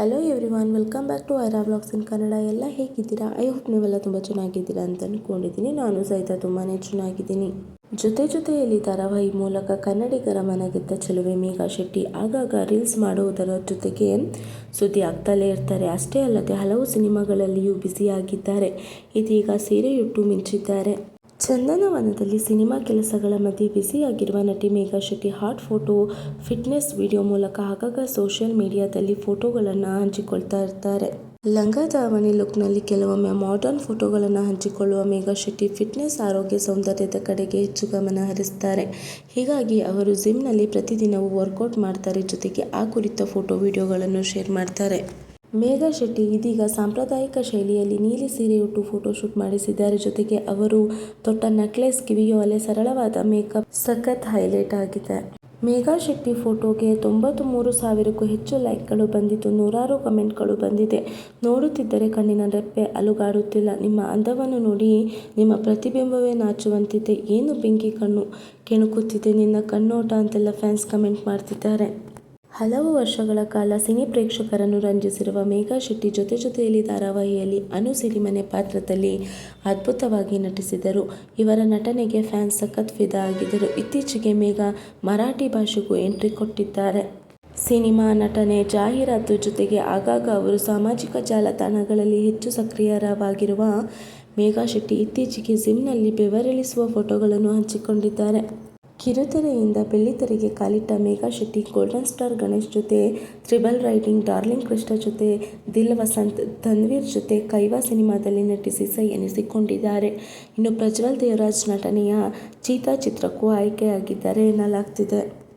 Hello every one welcome back to Aira blogs in Kannada ಎಲ್ಲ ಹೇಗಿದ್ದೀರಾ? I hope ನೀವೆಲ್ಲ ತುಂಬ ಚೆನ್ನಾಗಿದ್ದೀರಾ ಅಂತ ಅಂದ್ಕೊಂಡಿದ್ದೀನಿ ನಾನು ಸಹಿತ ತುಂಬಾ ಚೆನ್ನಾಗಿದ್ದೀನಿ. ಜೊತೆ ಜೊತೆಯಲ್ಲಿ ಧಾರಾವಾಹಿ ಮೂಲಕ ಕನ್ನಡಿಗರ ಮನಗೆದ್ದ ಚೆಲುವೆ ಮೇಘಾ ಶೆಟ್ಟಿ. ಆಗಾಗ ರೀಲ್ಸ್ ಮಾಡುವುದರ ಜೊತೆಗೆ ಸುದ್ದಿ ಆಗ್ತಲೇ ಇರ್ತಾರೆ. ಅಷ್ಟೇ ಅಲ್ಲದೆ ಹಲವು ಸಿನಿಮಾಗಳಲ್ಲಿಯೂ ಬ್ಯುಸಿಯಾಗಿದ್ದಾರೆ ಇದೀಗ ಸೀರೆಯುಟ್ಟು ಮಿಂಚಿದ್ದಾರೆ. ಚಂದನವನದಲ್ಲಿ ಸಿನಿಮಾ ಕೆಲಸಗಳ ಮಧ್ಯೆ ಬ್ಯುಸಿಯಾಗಿರುವ ನಟಿ Megha Shetty hot photo, fitness video ಮೂಲಕ ಆಗಾಗ ಸೋಷಿಯಲ್ ಮೀಡಿಯಾದಲ್ಲಿ ಫೋಟೋಗಳನ್ನು ಹಂಚಿಕೊಳ್ತಾ ಇರ್ತಾರೆ. ಲಂಗ ದಾವಣಿ ಲುಕ್ನಲ್ಲಿ ಕೆಲವೊಮ್ಮೆ ಮಾಡರ್ನ್ ಫೋಟೋಗಳನ್ನು ಹಂಚಿಕೊಳ್ಳುವ ಮೇಘಾ ಶೆಟ್ಟಿ ಫಿಟ್ನೆಸ್ ಆರೋಗ್ಯ ಸೌಂದರ್ಯದ ಕಡೆಗೆ ಹೆಚ್ಚು ಗಮನ ಹರಿಸ್ತಾರೆ. ಹೀಗಾಗಿ ಅವರು ಜಿಮ್ನಲ್ಲಿ ಪ್ರತಿದಿನವೂ ವರ್ಕೌಟ್ ಮಾಡ್ತಾರೆ, ಜೊತೆಗೆ ಆ ಕುರಿತ ಫೋಟೋ, ವಿಡಿಯೋಗಳನ್ನು ಶೇರ್ ಮಾಡ್ತಾರೆ. ಮೇಘಾ ಶೆಟ್ಟಿ ಇದೀಗ ಸಾಂಪ್ರದಾಯಿಕ ಶೈಲಿಯಲ್ಲಿ ನೀಲಿ ಸೀರೆಯುಟ್ಟು ಫೋಟೋಶೂಟ್ ಮಾಡಿಸಿದ್ದಾರೆ. ಜೊತೆಗೆ ಅವರು ತೊಟ್ಟ ನೆಕ್ಲೆಸ್ ಕಿವಿಯೋಲೆ ಸರಳವಾದ ಮೇಕಪ್ ಸಖತ್ ಹೈಲೈಟ್ ಆಗಿದೆ. ಮೇಘಾ ಶೆಟ್ಟಿ ಫೋಟೋಗೆ ತೊಂಬತ್ತು ಮೂರು ಸಾವಿರಕ್ಕೂ ಹೆಚ್ಚು ಲೈಕ್ಗಳು ಬಂದಿದ್ದು, ನೂರಾರು ಕಮೆಂಟ್ಗಳು ಬಂದಿದೆ. ನೋಡುತ್ತಿದ್ದರೆ ಕಣ್ಣಿನ ರೆಪ್ಪೆ ಅಲುಗಾಡುತ್ತಿಲ್ಲ. ನಿಮ್ಮ ಅಂದವನ್ನು ನೋಡಿ ನಿಮ್ಮ ಪ್ರತಿಬಿಂಬವೇ ನಾಚುವಂತಿದೆ. ಏನು ಬೆಂಕಿ ಕಣ್ಣು ಕೆಣಕುತ್ತಿದೆ. ನಿನ್ನ ಕಣ್ಣೋಟ ಅಂತೆಲ್ಲ ಫ್ಯಾನ್ಸ್ ಕಮೆಂಟ್ ಮಾಡ್ತಿದ್ದಾರೆ. ಹಲವು ವರ್ಷಗಳ ಕಾಲ ಸಿನಿ ಪ್ರೇಕ್ಷಕರನ್ನು ರಂಜಿಸಿರುವ ಮೇಘಾ ಶೆಟ್ಟಿ ಜೊತೆ ಜೊತೆಯಲ್ಲಿ ಧಾರಾವಾಹಿಯಲ್ಲಿ ಅನು ಸಿರಿಮನೆ ಪಾತ್ರದಲ್ಲಿ ಅದ್ಭುತವಾಗಿ ನಟಿಸಿದರು. ಇವರ ನಟನೆಗೆ ಫ್ಯಾನ್ಸ್ ಸಖತ್ ಫಿದಾ ಆಗಿದ್ದರು. ಇತ್ತೀಚೆಗೆ ಮೇಘಾ ಮರಾಠಿ ಭಾಷೆಗೂ ಎಂಟ್ರಿ ಕೊಟ್ಟಿದ್ದಾರೆ. ಸಿನಿಮಾ ನಟನೆ ಜಾಹೀರಾತು ಜೊತೆಗೆ ಆಗಾಗ ಅವರು ಸಾಮಾಜಿಕ ಜಾಲತಾಣಗಳಲ್ಲಿ ಹೆಚ್ಚು ಸಕ್ರಿಯರವಾಗಿರುವ ಮೇಘಾ ಶೆಟ್ಟಿ ಇತ್ತೀಚೆಗೆ ಜಿಮ್ನಲ್ಲಿ ಬೆವರಿಳಿಸುವ ಫೋಟೋಗಳನ್ನು ಹಂಚಿಕೊಂಡಿದ್ದಾರೆ. ಕಿರುತೆರೆಯಿಂದ ಬೆಳ್ಳಿತೆರೆಗೆ ಕಾಲಿಟ್ಟ ಮೇಘಾ ಶೆಟ್ಟಿ, ಗೋಲ್ಡನ್ ಸ್ಟಾರ್ ಗಣೇಶ್ ಜೊತೆ ತ್ರಿಬಲ್ ರೈಡಿಂಗ್ ಡಾರ್ಲಿಂಗ್ ಕೃಷ್ಣ ಜೊತೆ, ದಿಲ್ ವಸಂತ್ ತನ್ವೀರ್ ಜೊತೆ ಕೈವಾ ಸಿನಿಮಾದಲ್ಲಿ ನಟಿಸಿ ಸೈ ಎನಿಸಿಕೊಂಡಿದ್ದಾರೆ. ಇನ್ನು ಪ್ರಜ್ವಲ್ ದೇವರಾಜ್ ನಟನೆಯ ಚೀತಾ ಚಿತ್ರಕ್ಕೂ ಆಯ್ಕೆಯಾಗಿದ್ದಾರೆ ಎನ್ನಲಾಗ್ತಿದೆ.